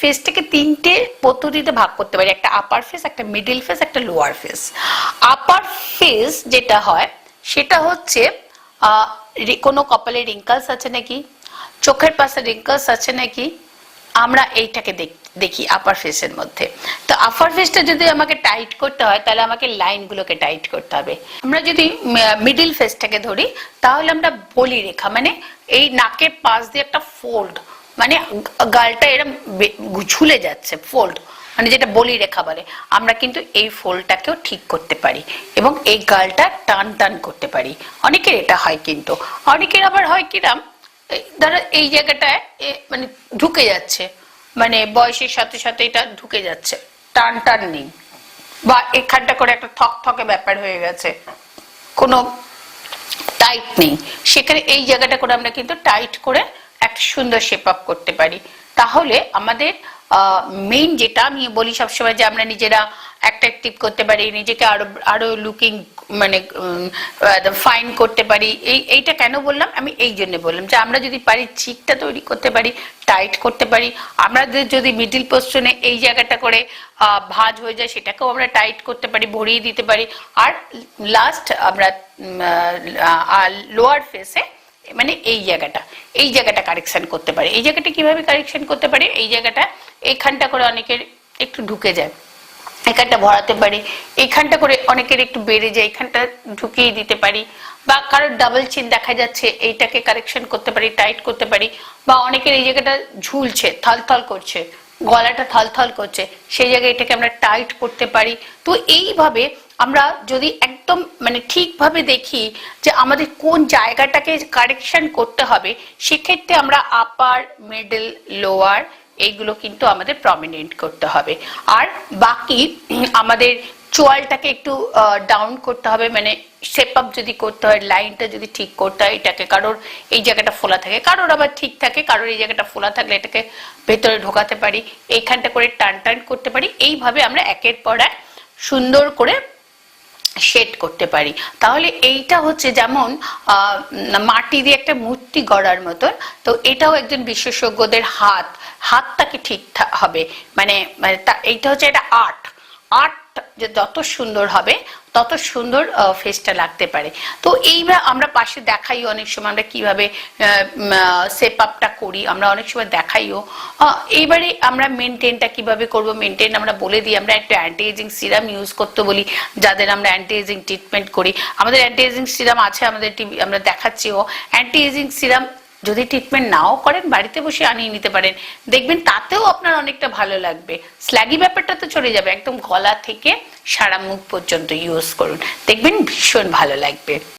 ফেসটাকে তিনটে পদ্ধতিতে ভাগ করতে পারি। একটা আপার ফেস একটা মিডিল ফেস একটা লোয়ার ফেস আপার ফেস যেটা হয়, সেটা হচ্ছে কোনো কপালে রিঙ্কলস আছে নাকি? চোখের পাশে রিঙ্কলস আছে নাকি? আমরা এইটাকে দেখ- আপার ফেসের মধ্যে। তো আপার ফেসটা যদি আমাকে টাইট করতে হয়, তাহলে আমাকে লাইনগুলোকে টাইট করতে হবে। আমরা যদি মিডিল ফেসটাকে ধরি, তাহলে আমরা বলি রেখা মানে এই নাকের পাশ দিয়ে একটা ফোল্ড মানে গালটা এরম ঝুলে যাচ্ছে ফোল্ড মানে যেটা বলি রেখা বলে। আমরা কিন্তু এই ফোল্ডটাকেও ঠিক করতে পারি এবং এই গালটা টান টান করতে পারি। অনেকের এটা হয় কিন্তু। অনেকের আবার হয় কিরাম ধরো এই জায়গাটায় মানে ঢুকে যাচ্ছে। মানে বয়সের সাথে সাথে এটা ঢুকে যাচ্ছে। টান টান নেই। বা এখানটা করে একটা থক থকে ব্যাপার হয়ে গেছে। কোনো টাইট নেই। সেখানে এই জায়গাটা করে আমরা কিন্তু টাইট করে একটা সুন্দর শেপ আপ করতে পারি। তাহলে আমাদের মেইন যেটা আমি বলি সবসময় যে আমরা নিজেরা অ্যাট্রাকটিভ করতে পারি, নিজেকে আরও আরও লুকিং মানে ফাইন করতে পারি, এই, এইটা কেন বললাম? আমি এই জন্য বললাম যে আমরা যদি পারি চিকটা তৈরি করতে পারি টাইট করতে পারি, আমাদের যদি মিডিল পোস্টনে এই জায়গাটা করে ভাঁজ হয়ে যায়, সেটাকেও আমরা টাইট করতে পারি, ভরিয়ে দিতে পারি। আর লাস্ট আমরা লোয়ার ফেসে মানে এই জায়গাটা এই জায়গাটা কারেকশন করতে পারি। এই জায়গাটা কীভাবে কারেকশন করতে পারে? এই জায়গাটা, এইখানটা করে অনেকের একটু ঢুকে যায়। এখানটা ভরাতে পারি, এইখানটা করে অনেকের একটু বেড়ে যায় এখানটা ঢুকিয়ে দিতে পারি। বা কারোর ডাবল চিন দেখা যাচ্ছে, এইটাকে কারেকশন করতে পারি টাইট করতে পারি। বা অনেকের এই জায়গাটা ঝুলছে, থলথল করছে, গলাটা থলথল করছে, সেই জায়গায় এটাকে আমরা টাইট করতে পারি। তো এইভাবে আমরা যদি একদম মানে ঠিকভাবে দেখি যে আমাদের কোন জায়গাটাকে কারেকশন করতে হবে, সেক্ষেত্রে আমরা আপার মিডল লোয়ার এইগুলো কিন্তু আমাদের প্রমিনেন্ট করতে হবে। আর বাকি আমাদের চোয়ালটাকে একটু ডাউন করতে হবে মানে শেপ আপ যদি করতে হয় লাইনটা যদি ঠিক করতে হয়, এটাকে কারোর এই জায়গাটা ফোলা থাকে, কারোর আবার ঠিক থাকে, কারোর এই জায়গাটা ফোলা থাকলে এটাকে ভেতরে ঢোকাতে পারি, এইখানটা করে টান টান করতে পারি, এইভাবে আমরা একের পর এক সুন্দর করে শেড করতে পারি। তাহলে এইটা হচ্ছে যেমন মাটি দিয়ে একটা মূর্তি গড়ার মতন, তো এটাও একজন বিশেষজ্ঞদের হাত, হাতটাকে ঠিক হবে। মানে মানে এইটা হচ্ছে একটা আর্ট। আর্ট যে যত সুন্দর হবে, তত সুন্দর ফেসটা লাগতে পারে। তো এইবার আমরা পাশে দেখাই অনেক সময় আমরা কীভাবে সেপ আপটা করি, আমরা অনেক সময় দেখাইও। এইবারে আমরা মেনটেনটা কীভাবে করব? মেনটেন আমরা বলে দিই, আমরা একটা অ্যান্টি এজিং সিরাম ইউজ করতে বলি, যাদের আমরা অ্যান্টি এজিং ট্রিটমেন্ট করি। আমাদের অ্যান্টি এজিং সিরাম আছে, আমাদের টিভি আমরা দেখাচ্ছিও। অ্যান্টি এজিং সিরাম যদি ট্রিটমেন্ট নাও করেন, বাড়িতে বসে আনিয়ে নিতে পারেন। দেখবেন তাতেও আপনার অনেকটা ভালো লাগবে। স্ল্যাগি ব্যাপারটা তো চলে যাবে, একদম গলা থেকে সারা মুখ পর্যন্ত ইউজ করুন। দেখবেন ভীষণ ভালো লাগবে।